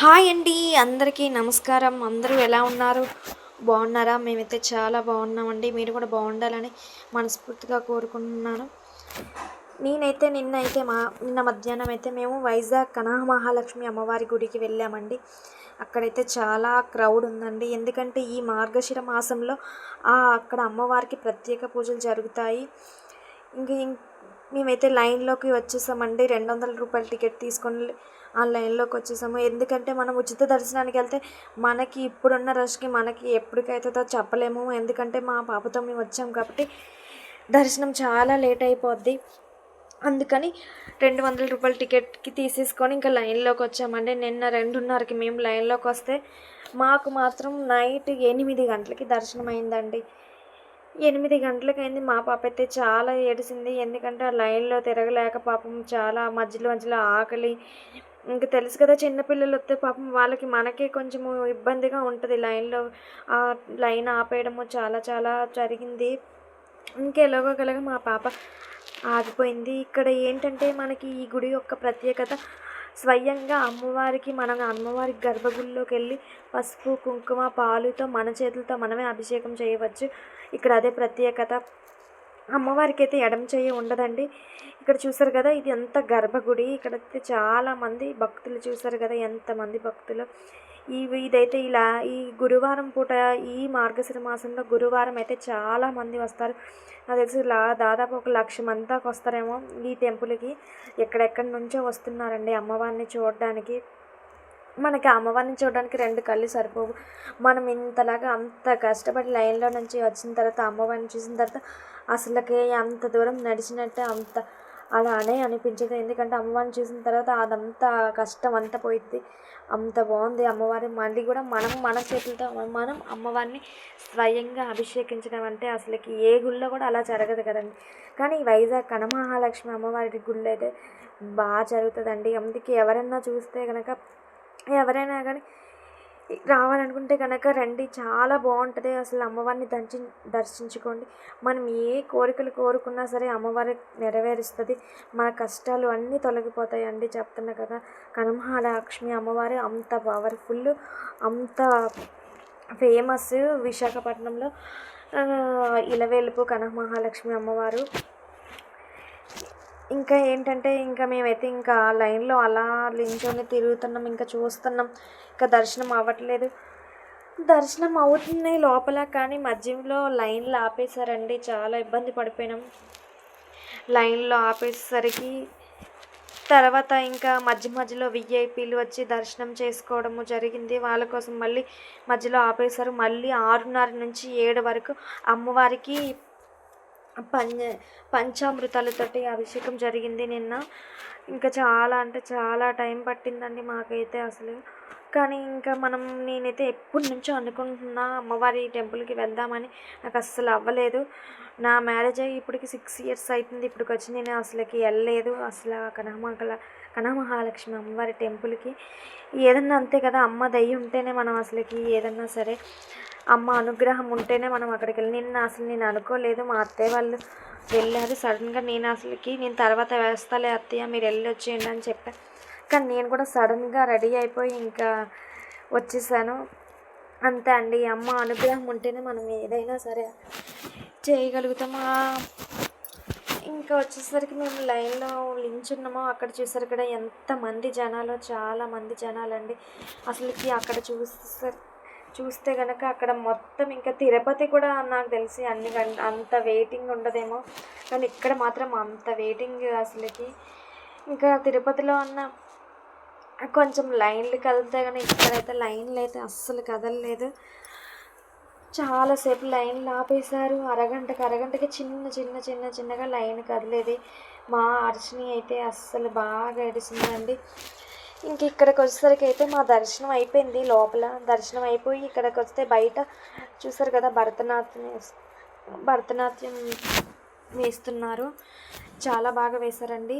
Hi అండి అందరికీ నమస్కారం. అందరూ ఎలా ఉన్నారు? బాగున్నారా? మేమైతే చాలా బాగున్నామండి. మీరు కూడా బాగుండాలని మనస్ఫూర్తిగా కోరుకుంటున్నాను. నేనైతే నిన్న అయితే మా నిన్న మధ్యాహ్నం అయితే మేము వైజాగ్ కనహ మహాలక్ష్మి అమ్మవారి గుడికి వెళ్ళామండి. అక్కడైతే చాలా క్రౌడ్ ఉందండి. ఎందుకంటే ఈ మార్గశిర మాసంలో అక్కడ అమ్మవారికి ప్రత్యేక పూజలు జరుగుతాయి. ఇంక మేమైతే లైన్లోకి వచ్చేసామండి. రెండు వందల రూపాయల టికెట్ తీసుకొని ఆ లైన్లోకి వచ్చేసాము. ఎందుకంటే మనం ఉచిత దర్శనానికి వెళ్తే మనకి ఇప్పుడున్న రష్కి మనకి ఎప్పటికైతుందో చెప్పలేము. ఎందుకంటే మా పాపతో మేము వచ్చాం కాబట్టి దర్శనం చాలా లేట్ అయిపోద్ది. అందుకని రెండు వందల రూపాయల టికెట్కి తీసేసుకొని ఇంకా లైన్లోకి వచ్చామండి. నిన్న రెండున్నరకి మేము లైన్లోకి వస్తే మాకు మాత్రం నైట్ ఎనిమిది గంటలకి దర్శనం అయిందండి ఎనిమిది గంటలకైంది మా పాప అయితే చాలా ఏడిసింది. ఎందుకంటే ఆ లైన్లో తిరగలేక పాపం చాలా మధ్యలో మధ్యలో ఆకలి. ఇంకా తెలుసు కదా చిన్నపిల్లలు వస్తే పాపం వాళ్ళకి మనకే కొంచెం ఇబ్బందిగా ఉంటుంది. లైన్లో ఆ లైన్ ఆపేయడము చాలా చాలా జరిగింది. ఇంకెలాగోగలగా మా పాప ఆగిపోయింది. ఇక్కడ ఏంటంటే మనకి ఈ గుడి యొక్క ప్రత్యేకత స్వయంగా అమ్మవారికి మనం అమ్మవారి గర్భగుడిలోకి వెళ్ళి పసుపు కుంకుమ పాలుతో మన చేతులతో మనమే అభిషేకం చేయవచ్చు. ఇక్కడ అదే ప్రత్యేకత. అమ్మవారికి అయితే ఎడమ చెయ్యి ఉండదండి. ఇక్కడ చూసారు కదా ఇది ఎంత గర్భగుడి. ఇక్కడ అయితే భక్తులు చూసారు కదా ఎంతమంది భక్తులు. ఈ ఇదైతే ఇలా ఈ గురువారం పూట ఈ మార్గశిర మాసంలో గురువారం అయితే చాలామంది వస్తారు. నాకు తెలిసి లా దాదాపు ఒక లక్ష మంది దాకా వస్తారేమో ఈ టెంపుల్కి. ఎక్కడెక్కడి నుంచో వస్తున్నారండి అమ్మవారిని చూడడానికి. మనకి అమ్మవారిని చూడడానికి రెండు కళ్ళు సరిపోవు. మనం ఇంతలాగా అంత కష్టపడి లైన్లో నుంచి వచ్చిన తర్వాత అమ్మవారిని చూసిన తర్వాత అసలుకి అంత దూరం నడిచినట్టే అంత అలానే అనిపించేది. ఎందుకంటే అమ్మవారిని చూసిన తర్వాత అదంతా కష్టం అంతా పోయింది అంత బాగుంది అమ్మవారి మళ్ళీ కూడా మనం మన చేతులతో మనం అమ్మవారిని స్వయంగా అభిషేకించడం అంటే అసలుకి ఏ గుళ్ళో కూడా అలా జరగదు కదండి. కానీ ఈ వైజాగ్ కనమహాలక్ష్మి అమ్మవారి గుళ్ళు అయితే బాగా జరుగుతుందండి. అందుకే ఎవరన్నా చూస్తే కనుక ఎవరైనా కానీ రావాలనుకుంటే కనుక రండి చాలా బాగుంటుంది. అసలు అమ్మవారిని దంచి దర్శించుకోండి. మనం ఏ కోరికలు కోరుకున్నా సరే అమ్మవారి నెరవేరుస్తుంది. మన కష్టాలు అన్నీ తొలగిపోతాయి అండి చెప్తున్నా కదా. కనమహాలక్ష్మి అమ్మవారు అంత పవర్ఫుల్ అంత ఫేమస్ విశాఖపట్నంలో. ఇలవేలుపు కనక మహాలక్ష్మి అమ్మవారు. ఇంకా ఏంటంటే ఇంకా మేమైతే ఇంకా లైన్లో అలా నించొని తిరుగుతున్నాం ఇంకా చూస్తున్నాం. ఇంకా దర్శనం అవ్వట్లేదు. దర్శనం అవుతుంది లోపల కానీ మధ్యలో లైన్లో ఆపేశారండి. చాలా ఇబ్బంది పడిపోయినాం. లైన్లో ఆపేసరికి తర్వాత ఇంకా మధ్య మధ్యలో విఐపీలు వచ్చి దర్శనం చేసుకోవడము జరిగింది. వాళ్ళ కోసం మళ్ళీ మధ్యలో ఆపేశారు. మళ్ళీ ఆరున్నర నుంచి ఏడు వరకు అమ్మవారికి పంచ పంచామృతాలతోటి అభిషేకం జరిగింది నిన్న. ఇంకా చాలా అంటే చాలా టైం పట్టిందండి మాకైతే అసలు. కానీ ఇంకా మనం నేనైతే ఎప్పటి నుంచో అనుకుంటున్నా అమ్మవారి టెంపుల్కి వెళ్దామని నాకు అస్సలు అవ్వలేదు. నా మ్యారేజ్ అయ్యి ఇప్పటికి సిక్స్ ఇయర్స్ అవుతుంది ఇప్పటికి వచ్చి నేను అసలుకి వెళ్ళలేదు. అసలు ఆ కనమహాలక్ష్మి అమ్మవారి టెంపుల్కి. ఏదన్నా అంతే కదా అమ్మ దయ్యి ఉంటేనే మనం అసలుకి ఏదన్నా సరే అమ్మ అనుగ్రహం ఉంటేనే మనం అక్కడికి వెళ్ళి. నేను అసలు నేను అనుకోలేదు. మా అత్తయ్య వాళ్ళు వెళ్ళారు. సడన్గా నేను అసలుకి నేను తర్వాత వేస్తాలే అత్తయ్య మీరు వెళ్ళి వచ్చేయండి అని చెప్పాను కానీ నేను కూడా సడన్గా రెడీ అయిపోయి ఇంకా వచ్చేసాను. అంతే అండి అమ్మ అనుగ్రహం ఉంటేనే మనం ఏదైనా సరే చేయగలుగుతామా? ఇంకా వచ్చేసరికి మేము లైన్లో నించున్నామో అక్కడ చూసారు కూడా ఎంతమంది జనాలు చాలా మంది జనాలండి. అసలుకి అక్కడ చూస్తే చూస్తే కనుక అక్కడ మొత్తం ఇంకా తిరుపతి కూడా నాకు తెలిసి అన్ని గంట అంత వెయిటింగ్ ఉండదేమో. కానీ ఇక్కడ మాత్రం అంత వెయిటింగ్ అసలుకి. ఇంకా తిరుపతిలో ఉన్న కొంచెం లైన్లు కదిలితే కానీ ఇక్కడైతే లైన్లు అయితే అస్సలు కదలలేదు. చాలాసేపు లైన్లు ఆపేశారు. అరగంటకి అరగంటకి చిన్న చిన్న చిన్న చిన్నగా లైన్ కదిలేది. మా అర్చని అయితే అస్సలు బాగా ఏడిసిందండి ఇంక ఇక్కడికి వచ్చేసరికి అయితే మా దర్శనం అయిపోయింది. లోపల దర్శనం అయిపోయి ఇక్కడికి వస్తే బయట చూసారు కదా భరతనాట్యం భరతనాట్యం వేస్తున్నారు. చాలా బాగా వేశారండి.